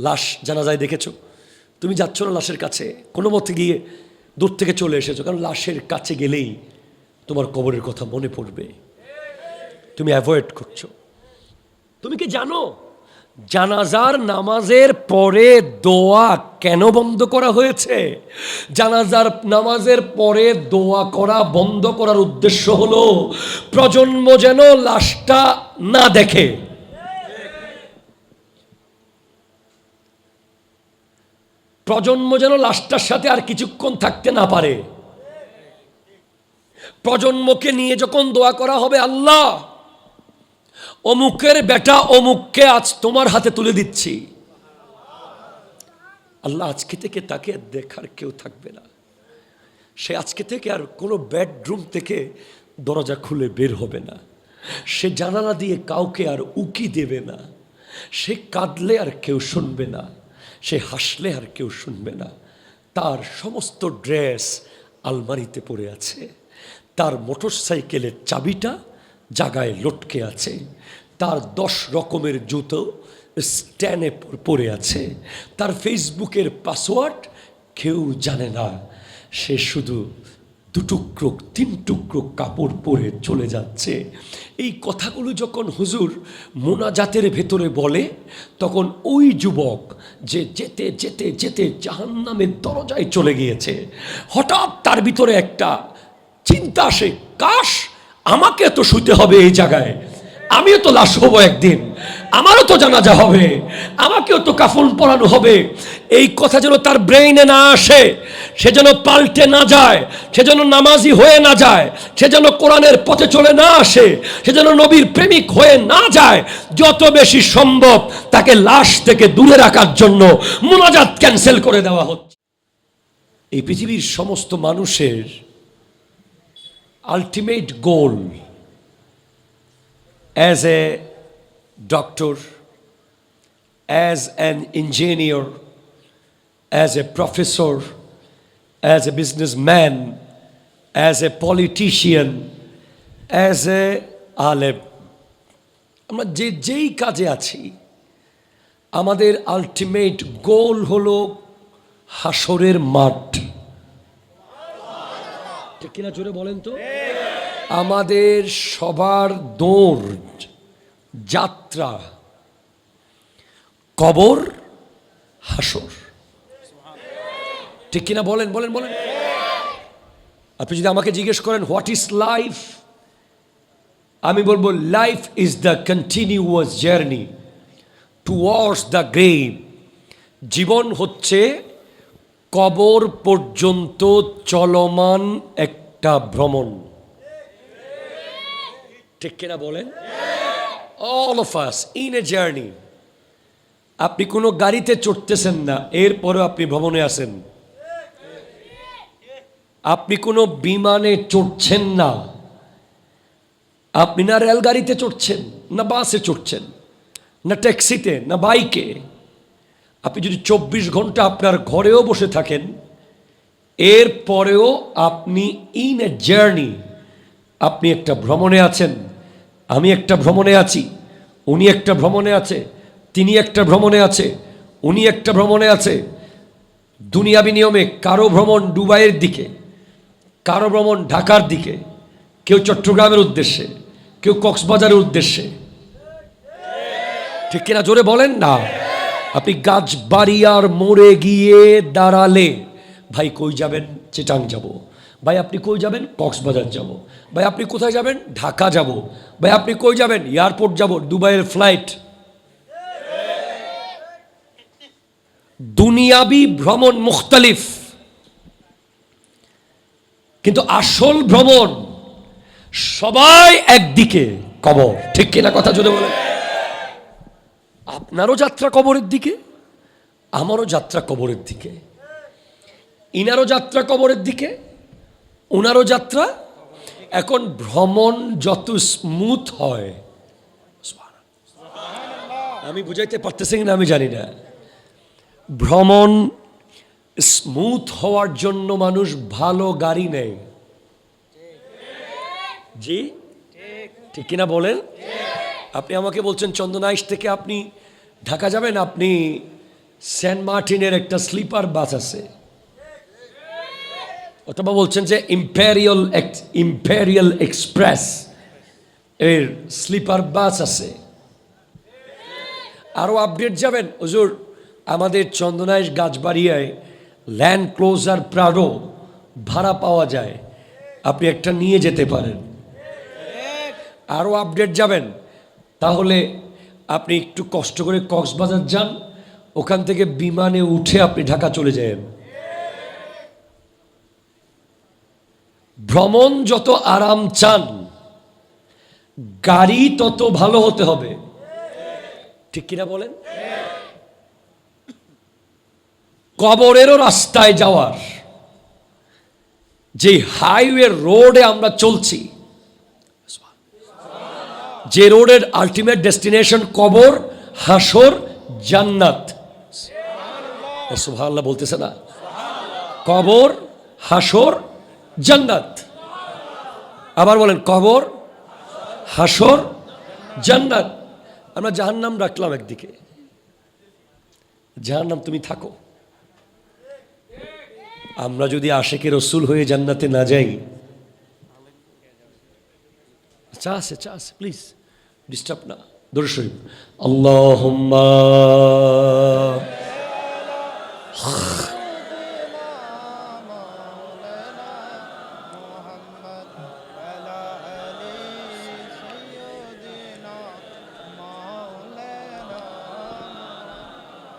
লাশ জানা যায় দেখেছ? তুমি যাচ্ছ না লাশের কাছে? কোনো মতে গিয়ে দূর থেকে চলে এসেছ? কারণ লাশের কাছে গেলেই তোমার কবরের কথা মনে পড়বে। তুমি অ্যাভয়েড করছ। তুমি কি জানো, জানাজার নামাজের পরে দোয়া কেন বন্ধ করা হয়েছে? জানাজার নামাজের পরে দোয়া করা বন্ধ করার উদ্দেশ্য হলো, প্রজন্ম যেন লাশটা না দেখে। প্রজন্ম যেন লাশটার সাথে আর কিছুক্ষণ থাকতে না পারে। প্রজন্মকে নিয়ে যখন দোয়া করা হবে, আল্লাহ, অমুকের বেটা অমুককে আজ তোমার হাতে তুলে দিচ্ছি। আল্লাহ আজকে থেকে তাকে দেখার কেউ থাকবে না। সে আজকে থেকে আর কোনো বেডরুম থেকে দরজা খুলে বের হবে না। সে জানালা দিয়ে কাউকে আর উকি দেবে না। সে কাঁদলে আর কেউ শুনবে না। সে হাসলে আর কেউ শুনবে না। তার সমস্ত ড্রেস আলমারিতে পড়ে আছে। তার মোটর সাইকেলের চাবিটা জাগায় লটকে আছে। তার দশ রকমের জুতো স্ট্যান্ডে পড়ে আছে। তার ফেসবুকের পাসওয়ার্ড কেউ জানে না। সে শুধু দুটুকরো তিন টুকরো কাপড় পরে চলে যাচ্ছে। এই কথাগুলো যখন হুজুর মোনাজাতের ভেতরে বলে, তখন ওই যুবক যে যেতে যেতে যেতে জাহান্নামের দরজায় চলে গিয়েছে। হঠাৎ তার ভিতরে একটা চিন্তা আসে, কাশ, আমাকে তো শুতে হবে এই জায়গায়। আমিও তো লাশ হব একদিন। আমারও তো জানাজা হবে, আমাকেও তো কাফন পরানো হবে। এই কথা যেন তার ব্রেইনে না আসে, সে যেন পাল্টে না যায়, সে যেন নামাজি হয়ে না যায়, সে যেন কোরআনের পথে চলে না আসে, সে যেন নবীর প্রেমিক হয়ে না যায়, যত বেশি সম্ভব তাকে লাশ থেকে দূরে রাখার জন্য মোনাজাত ক্যান্সেল করে দেওয়া হচ্ছে। এই পৃথিবীর সমস্ত মানুষের ultimate goal as a doctor, as an engineer, as a professor, as a businessman, as a politician, as a আলেম আমরা যে যেই কাজে আছি আমাদের আলটিমেট গোল হলো হাসরের মাঠ কিনা জোরে বলেন তো আমাদের সবার দৌড় যাত্রা, কবর, হাসর। ঠিক কিনা বলেন বলেন বলেন। আপনি যদি আমাকে জিজ্ঞেস করেন হোয়াট ইজ লাইফ আমি বলব life is the continuous journey towards the grave জীবন হচ্ছে কবর পর্যন্ত চলমান একটা ভ্রমণ। ঠিক কিনা বলেন? All of us in a journey আপনি কোনো গাড়িতে চড়তেছেন না, এরপরেও আপনি ভ্রমণে আছেন। আপনি কোনো বিমানে চড়ছেন না। আপনি না রেলগাড়িতে চড়ছেন, না বাসে চড়ছেন, না ট্যাক্সিতে, না বাইকে। আপনি যদি চব্বিশ ঘণ্টা আপনার ঘরেও বসে থাকেন এর পরেও আপনি ইন এ জার্নি আপনি একটা ভ্রমণে আছেন। আমি একটা ভ্রমণে আছি, উনি একটা ভ্রমণে আছে, তিনি একটা ভ্রমণে আছে, উনি একটা ভ্রমণে আছে। দুনিয়াবি নিয়মে কারও ভ্রমণ দুবাইয়ের দিকে, কারও ভ্রমণ ঢাকার দিকে, কেউ চট্টগ্রামের উদ্দেশ্যে, কেউ কক্সবাজারের উদ্দেশ্যে। ঠিক কিনা জোরে বলেন না? আপনি গাছবাড়িয়ার মোড়ে গিয়ে দাঁড়ালে, ভাই কই যাবেন? চিটাং যাব। ভাই, আপনি কই যাবেন? কক্সবাজার যাব। ভাই, আপনি কোথায় যাবেন? ঢাকা যাব। ভাই, আপনি কই যাবেন? এয়ারপোর্ট যাব, দুবাইয়ের ফ্লাইট। দুনিয়াবি ভ্রমণ মুখতালিফ। কিন্তু আসল ভ্রমণ সবাই একদিকে কবর। ঠিক কিনা কথা যদি বলেন? আপনারও যাত্রা কবরের দিকে, আমারও যাত্রা কবরের দিকে। ইনারও যাত্রা কবরের দিকে ওনারও যাত্রা? এখন ভ্রমণ যত স্মুথ হয়। আমি বুঝাইতে পারতেছি কিনা আমি জানি না। ভ্রমণ স্মুথ হওয়ার জন্য মানুষ ভালো গাড়ি নেয়। জি? ঠিক কিনা বলেন? আপনি আমাকে বলছেন, চন্দনাইশ থেকে আপনি ঢাকা যাবেন, আপনি সেন্ট মার্টিনের একটা স্লিপার বাস আছে। অথবা বলছেন যে ইম্পেরিয়াল ইম্পেরিয়াল এক্সপ্রেস এর স্লিপার বাস আছে। আরও আপডেট যাবেন। হুজুর, আমাদের চন্দনাইশ গাছবাড়িয়ায় ল্যান্ড ক্লোজার প্রাডো ভাড়া পাওয়া যায়। আপনি একটা নিয়ে যেতে পারেন। আরও আপডেট যাবেন। তাহলে আপনি একটু কষ্ট করে কক্সবাজার যান। ওখান থেকে বিমানে উঠে আপনি ঢাকা চলে যাবেন। ভ্রমণ যত আরাম চান, গাড়ি তত ভালো হতে হবে। ঠিক কিনা বলেন? কবরেরও রাস্তায় যাওয়ার যে হাইওয়ে রোডে আমরা চলছি, যে রোডের আলটিমেট ডেস্টিনেশন কবর হাসর জান্নাত। বলতেছে না? কবর হাসর জান্নাত। আবার বলেন, কবর, হাসর, জান্নাত। আমরা জাহান্নাম রাখলাম একদিকে। জাহান্নাম তুমি থাকো। আমরা যদি আশেকে রসুল হয়ে জান্নাতে না যাই, চা আছে প্লিজ ডিস্টার্ব না। দরুদ শরীফ আল্লাহ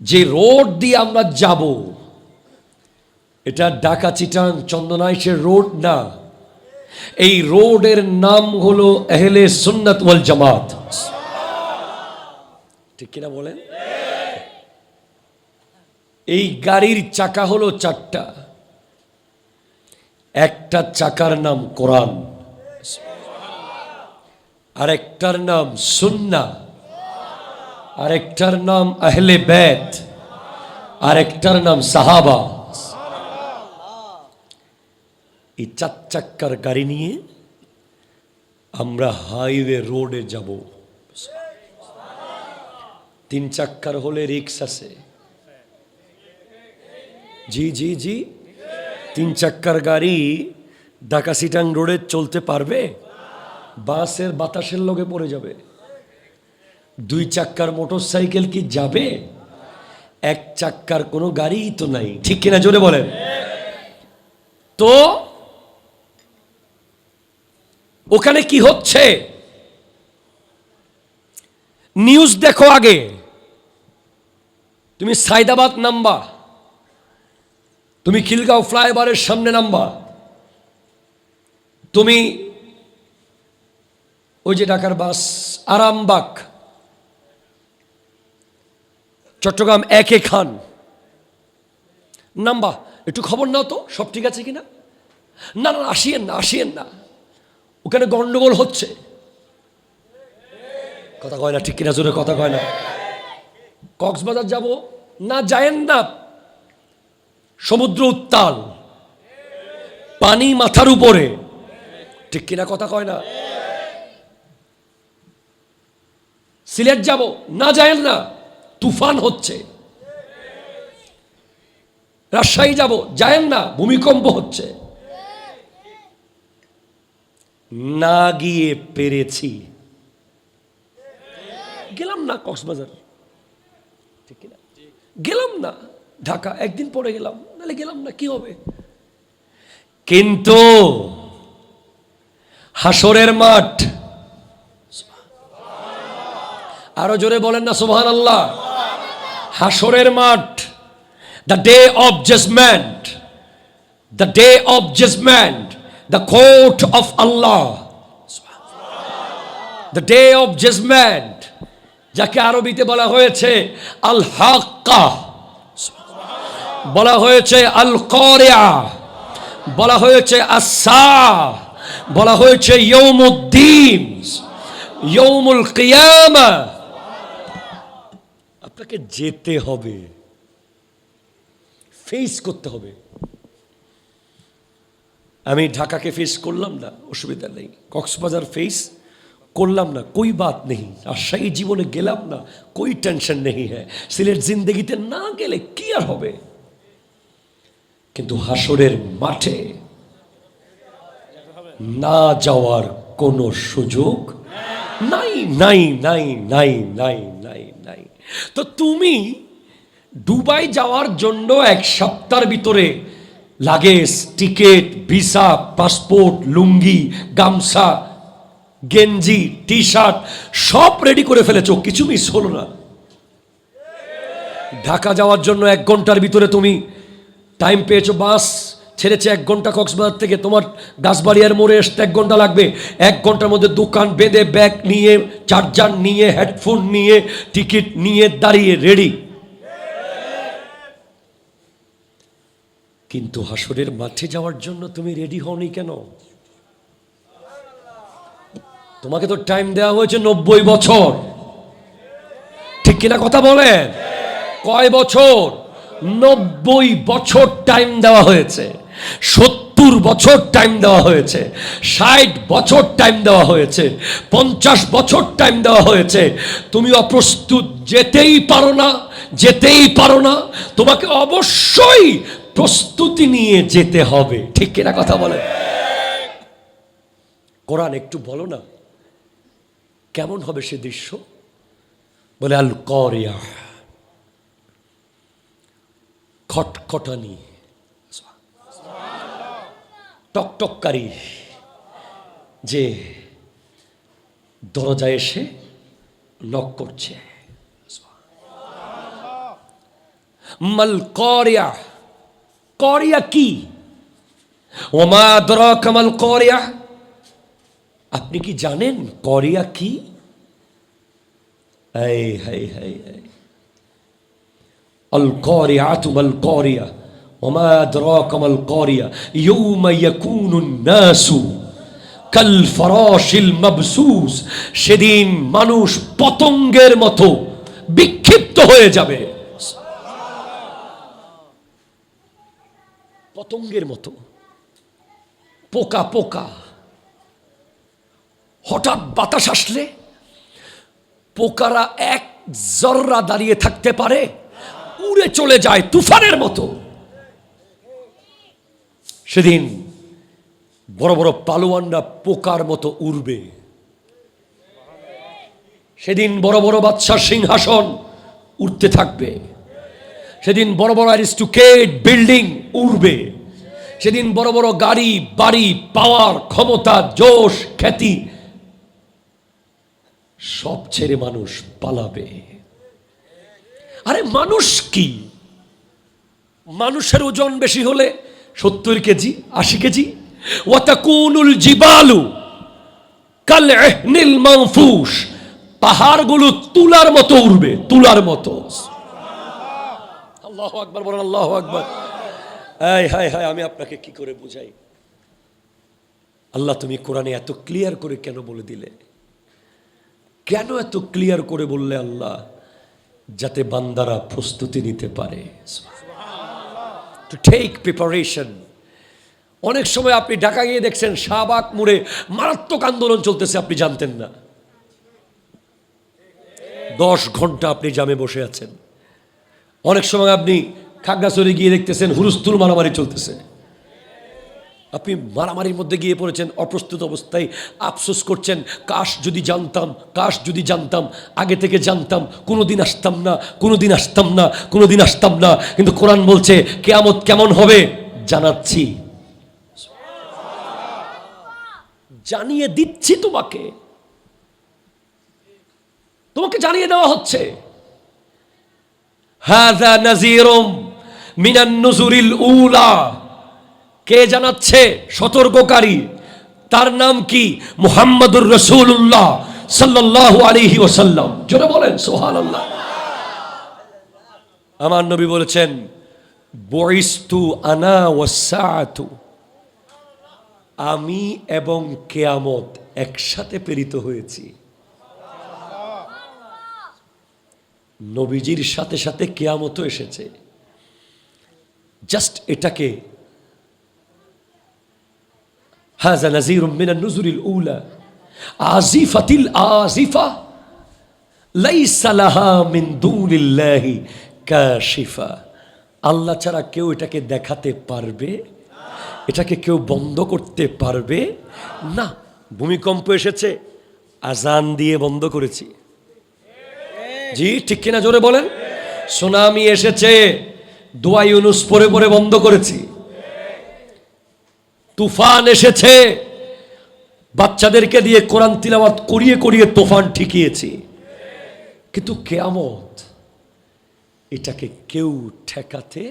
যে রোড দিয়ে আমরা যাব, এটা ঢাকা চিটাং চন্দনাইশের রোড না। এই রোডের নাম হলো এহলে সুন্নাত ওয়াল জামাত। ঠিক কিনা বলেন? এই গাড়ির চাকা হলো চারটা। একটা চাকার নাম কোরআন, আর একটার নাম সুন্না আরেকটার নাম আহলে বেত, আরেকটার নাম সাহাবা। এই চার চাক্কার গাড়ি নিয়ে আমরা হাইওয়ে রোডে যাব। তিন চাক্কার হলে রিক্স আছে। জি জি জি। তিন চাক্কার গাড়ি ঢাকা সিটাং রোডে চলতে পারবে? বাসের বাতাসের লগে পড়ে যাবে। দুই চাক্কার মোটর সাইকেল কি যাবে? এক চাক্কার কোনো গাড়িই তো নাই। ঠিক কিনা জোরে বলেন? তো ওখানে কি হচ্ছে? নিউজ দেখো আগে। তুমি সাইদাবাদ নাম্বা তুমি খিলগাঁও ফ্লাইওভারের সামনে নাম্বা তুমি ওই যে ঢাকার বাস আরামবাগ। চট্টগ্রাম একে খান। নাম্বা একটু খবর নাও তো, সব ঠিক আছে কিনা? না না আসিয়েন না আসিয়েন না। ওখানে গন্ডগোল হচ্ছে। কথা কয় না, ঠিক কিনা জোরে কথা কয় না। কক্সবাজার যাব, না যায়েন না সমুদ্র উত্তাল, পানি মাথার উপরে। ঠিক কিনা কথা কয় না? সিলেট যাব, না যায়েন না তুফান হচ্ছে। রাজশাহী যাব, যায়েন না, ভূমিকম্প হচ্ছে। না গিয়ে পেরেছি। গেলাম না কক্সবাজার। ঠিক কিনা? গেলাম না ঢাকা, একদিন পরে গেলাম, নাহলে গেলাম না, কি হবে? কিন্তু হাসরের মাঠ, আরও জোরে বলেন না সুবহান আল্লাহ হাসরের মাঠ the day of judgment the day of judgment the court of Allah the day of judgement যাকে আরবিতে বলা হয়েছে আল হাক্কা বলা হয়েছে আল করিয়া বলা হয়েছে আসা বলা হয়েছে ইয়ৌমুদ্দিন ইয়ৌমুল কিয়ামা। আপনাকে যেতে হবে। ফেস করতে হবে। আমি ঢাকাকে ফেস করলাম না, অসুবিধা নেই। কক্সবাজার ফেস করলাম না, কই বাত নেই। রাজশাহী জীবনে গেলাম না, কই টেনশন নেই হ্যাঁ। সিলেট জিন্দগিতে না গেলে কি আর হবে? কিন্তু হাসরের মাঠে না যাওয়ার কোনো সুযোগ নাই নাই নাই নাই নাই নাই। তো তুমি দুবাই যাওয়ার জন্য এক সপ্তাহের ভিতরে luggage, ticket, visa, passport, lungi, গামছা, গেঞ্জি টি শার্ট সব রেডি করে ফেলেছো, কিছু মিস হলো না। ঢাকা যাওয়ার জন্য এক ঘণ্টার ভিতরে তুমি টাইম পেয়েছ, বাস ছেড়েছে এক ঘণ্টা কক্সবাজার থেকে। তোমার দাসবাড়িয়ার মোড়ে আসতে এক ঘণ্টা লাগবে। এক ঘণ্টার মধ্যে দোকান বেঁধে, ব্যাগ নিয়ে, চার্জার নিয়ে, হেডফোন নিয়ে, টিকিট নিয়ে দাঁড়িয়ে, রেডি। কিন্তু হাসরের মাঠে যাওয়ার জন্য তুমি রেডি হওনি কেন? তোমাকে তো টাইম দেওয়া হয়েছে নব্বই বছর। ঠিক কিনা কথা বলেন? কয় বছর? নব্বই বছর টাইম দেওয়া হয়েছে। সত্তর বছর টাইম দেওয়া হয়েছে, ষাট বছর টাইম দেওয়া হয়েছে, পঞ্চাশ বছর টাইম দেওয়া হয়েছে। তুমি অপ্রস্তুত, যেতেই পারো না, যেতেই পারো না, তোমাকে অবশ্যই প্রস্তুতি নিয়ে যেতে হবে। ঠিক কিনা কথা বলে? কোরআন একটু বলো না, কেমন হবে সে দৃশ্য? বলে আল করিয়া খটখটানি। টকটককারী যে দরজায় এসে নক করছে। মাল করিয়া করিয়া কি? ওমা দর কমল করিয়া। আপনি কি জানেন করিয়া কি? এই হাই হাই হাই আল করিয়া তুমাল করিয়া। ওমা দ্রাকামাল কারিয়া ইয়াউমা ইয়াকুনুন নাসু কাল ফরাশিল মবসুস সেদিন মানুষ পতঙ্গের মতো বিক্ষিপ্ত হয়ে যাবে। পতঙ্গের মতো। পোকা পোকা। হঠাৎ বাতাস আসলে পোকারা এক জররা দাঁড়িয়ে থাকতে পারে, উড়ে চলে যায় তুফানের মতো। সেদিন বড় বড় পালোয়ানরা পোকার মতো উড়বে। সেদিন বড় বড় বাচ্চার সিংহাসন উঠতে থাকবে। সেদিন বড় বড় অ্যারিস্টুকেট বিল্ডিং উড়বে। সেদিন বড় বড় গাড়ি, বাড়ি, পাওয়ার, ক্ষমতা, জোশ, খ্যাতি সব ছেড়ে মানুষ পালাবে। আরে মানুষ কি? মানুষের ওজন বেশি হলে সত্তর কেজি, আশি কেজি। ওয়াতাকুনুল জিবালু কাল এহনিল মানফুস পাহাড়গুলো তুলার মতো উড়বে, তুলার মতো। আল্লাহ আকবার, বলেন আল্লাহ আকবার। এই হাই হাই আমি আপনাকে কি করে বুঝাই? আল্লাহ, তুমি কোরআনে এত ক্লিয়ার করে কেন বলে দিলে? কেন এত ক্লিয়ার করে বললে আল্লাহ? যাতে বান্দারা প্রস্তুতি নিতে পারে। টু টেক প্রিপারেশন অনেক সময় আপনি ঢাকা গিয়ে দেখছেন, শাহবাগ মুড়ে মারাত্মক আন্দোলন চলতেছে, আপনি জানতেন না। দশ ঘণ্টা আপনি জামে বসে আছেন। অনেক সময় আপনি খাগড়াছড়ি গিয়ে দেখতেছেন হুরুস্তুল মারামারি চলতেছে। আপনি মারামারির মধ্যে গিয়ে পড়েছেন, অপ্রস্তুত অবস্থায় আফসোস করছেন, কাশ যদি জানতাম, কাশ যদি জানতাম, আগে থেকে জানতাম কোনো দিন আসতাম না কোনো দিন আসতাম না কোনো দিন আসতাম না, কিন্তু কোরআন বলছে, কেয়ামত কেমন হবে? জানাচ্ছি। জানিয়ে দিচ্ছি তোমাকে। তোমাকে জানিয়ে দেওয়া হচ্ছে। হাযা মিনান নুজুরিল উলা। কে জানাচ্ছে সতর্ককারী? তার নাম কি? মুহাম্মাদুর রসুল্লাহ সাল্লাল্লাহু আলাইহি ওয়াসাল্লাম। জোরে বলেন, সুবহানাল্লাহ। আমার নবী বলেছেন, বইস্তু আনা ওয়াসাআতু আমি এবং কেয়ামত একসাথে প্রেরিত হয়েছি। নবীজির সাথে সাথে কেয়ামতও এসেছে। জাস্ট এটাকে হাজা নাজির নুজুরিল উলা আজিফাতিল আজিফা লাইসা লাহা মিন দুনিল্লাহি কাশিফা আল্লাহ ছাড়া কেউ এটাকে দেখাতে পারবে? এটাকে কেউ বন্ধ করতে পারবে? না, ভূমিকম্প এসেছে, আজান দিয়ে বন্ধ করেছি। জি, ঠিক কিনা জোরে বলেন? সুনামি এসেছে, দোয়া ইউনুস পরে পরে বন্ধ করেছি। তুফান এসেছে। বাচ্চাদেরকে দিয়ে কোরআন তিলাওয়াত করিয়ে করিয়ে তুফান ঠিকিয়েছি। কিন্তু কেয়ামত এটাকে কেউ ঠেকাতে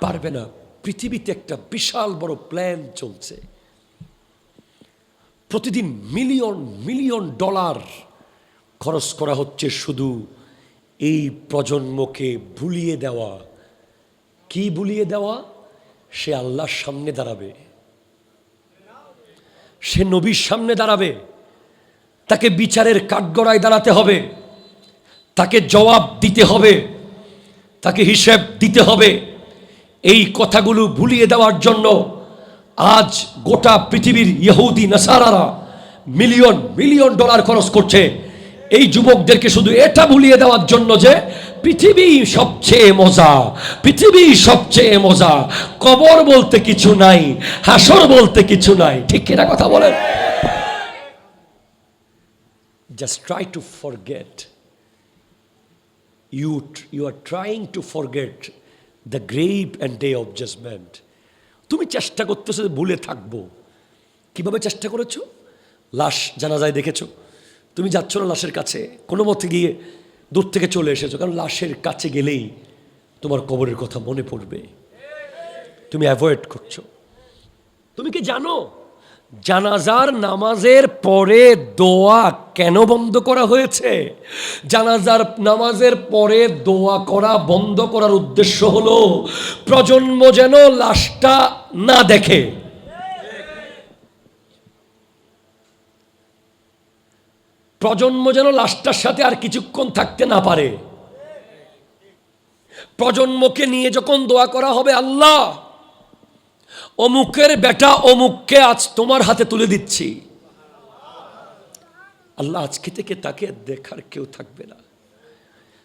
পারবে না। পৃথিবীতে একটা বিশাল বড় প্ল্যান চলছে। প্রতিদিন মিলিয়ন মিলিয়ন ডলার খরচ করা হচ্ছে শুধু এই প্রজন্মকে ভুলিয়ে দেওয়া। কি ভুলিয়ে দেওয়া? সে আল্লাহর সামনে দাঁড়াবে। সে নবীর সামনে দাঁড়াবে। তাকে বিচারের কাঠগড়ায় দাঁড়াতে হবে। তাকে জবাব দিতে হবে। তাকে হিসেব দিতে হবে। এই কথাগুলো ভুলিয়ে দেওয়ার জন্য আজ গোটা পৃথিবীর ইহুদি, নাসারারা মিলিয়ন মিলিয়ন ডলার খরচ করছে। এই যুবকদেরকে শুধু এটা ভুলিয়ে দেওয়ার জন্য যে পৃথিবী সবচেয়ে মজা পৃথিবী সবচেয়ে মজা। কবর বলতে কিছু নাই হাসর বলতে কিছু নাই। ঠিক কিনা কথা বলেন? Just try to forget you, you are trying to forget the grave and day of judgment. তুমি চেষ্টা করতেছো ভুলে থাকব। কীভাবে চেষ্টা করেছ? লাশ জানাজায় দেখেছ? তুমি যাচ্ছ না লাশের কাছে? কোনো মতে গিয়ে দূর থেকে চলে এসেছ, কারণ লাশের কাছে গেলেই তোমার কবরের কথা মনে পড়বে। তুমি অ্যাভয়েড করছ। তুমি কি জানো, জানাজার নামাজের পরে দোয়া কেন বন্ধ করা হয়েছে? জানাজার নামাজের পরে দোয়া করা বন্ধ করার উদ্দেশ্য হলো, প্রজন্ম যেন লাশটা না দেখে। প্রজন্ম যেন লাশটার সাথে আর কিছুক্ষণ থাকতে না পারে। প্রজন্মকে নিয়ে যখন দোয়া করা হবে, আল্লাহ, অমুকের বেটা অমুককে আজ তোমার হাতে তুলে দিচ্ছি। আল্লাহ আজকে থেকে তাকে দেখার কেউ থাকবে না।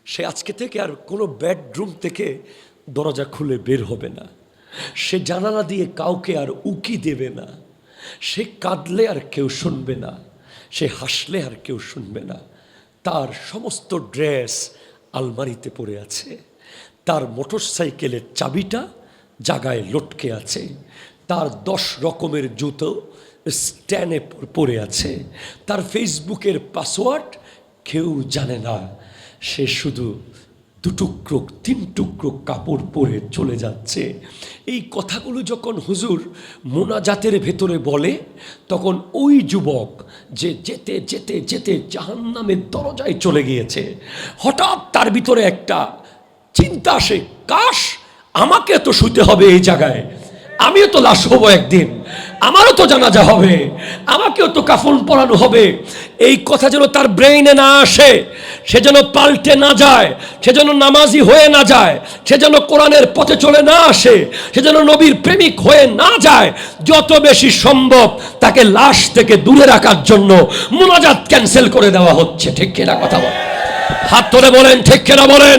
সে আজকে থেকে আর কোনো বেডরুম থেকে দরজা খুলে বের হবে না। সে জানালা দিয়ে কাউকে আর উকি দেবে না। সে কাঁদলে আর কেউ শুনবে না। সে হাসলে আর কেউ শুনবে না। তার সমস্ত ড্রেস আলমারিতে পড়ে আছে। তার মোটর সাইকেলের চাবিটা জাগায় লটকে আছে। তার দশ রকমের জুতো স্ট্যান্ডে পড়ে আছে। তার ফেসবুকের পাসওয়ার্ড কেউ জানে না। সে শুধু দুটুকরো তিন টুকরো কাপড় পরে চলে যাচ্ছে। এই কথাগুলো যখন হুজুর মোনাজাতের ভেতরে বলে, তখন ওই যুবক যে যেতে যেতে যেতে জাহান্নামের দরজায় চলে গিয়েছে। হঠাৎ তার ভিতরে একটা চিন্তা আসে, কাশ, আমাকে তো শুতে হবে এই জায়গায়। আমিও তো লাশ হব একদিন। আমারও তো জানাজা হবে, আমাকেও তো কাফন পরানো হবে। এই কথা যেন তার ব্রেইনে না আসে, সে যেন পাল্টে না যায়, সে যেন নামাজি হয়ে না যায়, সে যেন কোরআনের পথে চলে না আসে, সে যেন নবীর প্রেমিক হয়ে না যায়, যত বেশি সম্ভব তাকে লাশ থেকে দূরে রাখার জন্য মোনাজাত ক্যান্সেল করে দেওয়া হচ্ছে। ঠিক কিনা কথা বল। হাত তুলে বলেন, ঠিক কিনা বলেন?